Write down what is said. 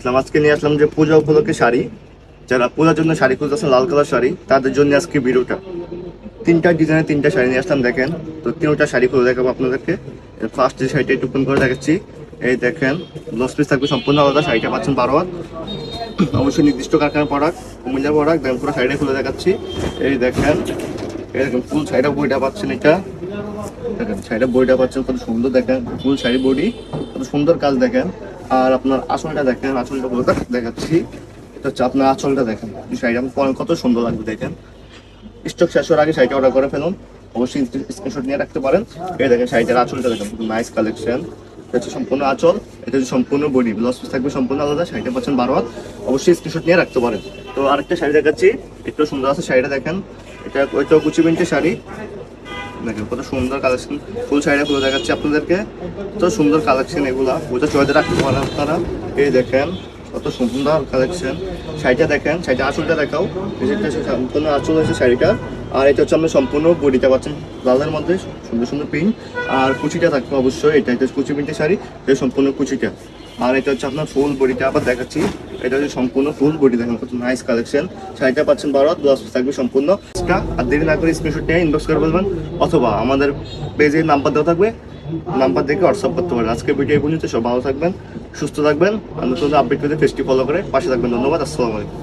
আসলাম আজকে নিয়ে আসলাম যে পূজা উপলক্ষে শাড়ি। যারা পূজার জন্য শাড়ি খুঁজতেছেন, লাল কালার শাড়ি, তাদের জন্য আজকে ভিডিওটা তিনটা ডিজাইনের তিনটা শাড়ি নিয়ে আসলাম, দেখেন। তো তিনটা শাড়ি খুলে দেখাবো আপনাদেরকে। ফার্স্ট যে শাড়িটা একটু করে দেখাচ্ছি, এই দেখেন লস পিস থাকবে সম্পূর্ণ আলাদা, শাড়িটা পাচ্ছেন বারো হাত। অবশ্যই নির্দিষ্ট কারখানার প্রোডাক্ট কুমিল্লার প্রোডাক্ট দেন পুরো শাড়িটা খুলে দেখাচ্ছি। এই দেখেন এই দেখেন ফুল শাড়িটা বইটা পাচ্ছেন এটা। দেখেন, শাড়িটা বইটা পাচ্ছেন, কত সুন্দর, দেখেন ফুল শাড়ি বডি, কত সুন্দর কাজ, দেখেন। আর আপনার আঁচলটা দেখেন, আঁচলটা বলে দেখাচ্ছি। এটা হচ্ছে আপনার আঁচলটা দেখেন। শাড়িটা কত সুন্দর লাগবে দেখেন। স্টক শেষ হওয়ার আগে শাড়িটা অর্ডার করে ফেলুন। অবশ্যই স্ক্রিনশট নিয়ে রাখতে পারেন। এই দেখেন শাড়িটার আঁচলটা দেখেন নাইস কালেকশন হচ্ছে সম্পূর্ণ আঁচল। এটা হচ্ছে সম্পূর্ণ বডি ব্লাউজ পিস থাকবে সম্পূর্ণ আলাদা, শাড়িটা পাচ্ছেন বারো হাত। অবশ্যই স্ক্রিনশট নিয়ে রাখতে পারেন। তো আরেকটা শাড়ি দেখাচ্ছি। একটু সুন্দর আছে শাড়িটা দেখেন। এটা ওইটাও কুচি প্রিন্টের শাড়ি। দেখেন, কত সুন্দর কালেকশন ফুল শাড়িটা খুলে দেখাচ্ছি আপনাদেরকে। কত সুন্দর কালেকশন এগুলা। ওইটা চয়েতে রাখতে পারেন আপনারা। এই দেখেন, কত সুন্দর কালেকশন শাড়িটা দেখেন শাড়িটা আঁচলটা দেখাও। সম্পূর্ণ আঁচল আছে শাড়িটা। আর এটা হচ্ছে আমরা সম্পূর্ণ বডিটা পাচ্ছেন লালের মধ্যে, সুন্দর সুন্দর প্রিন্ট আর কুচিটা থাকবে অবশ্যই, এটা এটা কুচি প্রিন্টের শাড়ি সম্পূর্ণ কুচিটা। আর এটা হচ্ছে আপনার ফুল বডিটা, আবার দেখাচ্ছি। এটা হচ্ছে সম্পূর্ণ ফুল বডি দেখেন কত নাইস কালেকশন শাড়িটা পাচ্ছেন বারো ব্লাউজ থাকবে সম্পূর্ণ। আর দেরি না করে স্ক্রিনশট নিয়ে ইনবক্স করে বলবেন। অথবা আমাদের পেজে নাম্বার দেওয়া থাকবে। নাম্বার দেখে হোয়াটসঅ্যাপ করতে পারেন। আজকে ভিডিও পর্যন্ত। সব ভালো থাকবেন, সুস্থ থাকবেন। আর নতুন আপডেট পেতে পেজটি ফলো করে পাশে থাকবেন। ধন্যবাদ, আসসালামু আলাইকুম।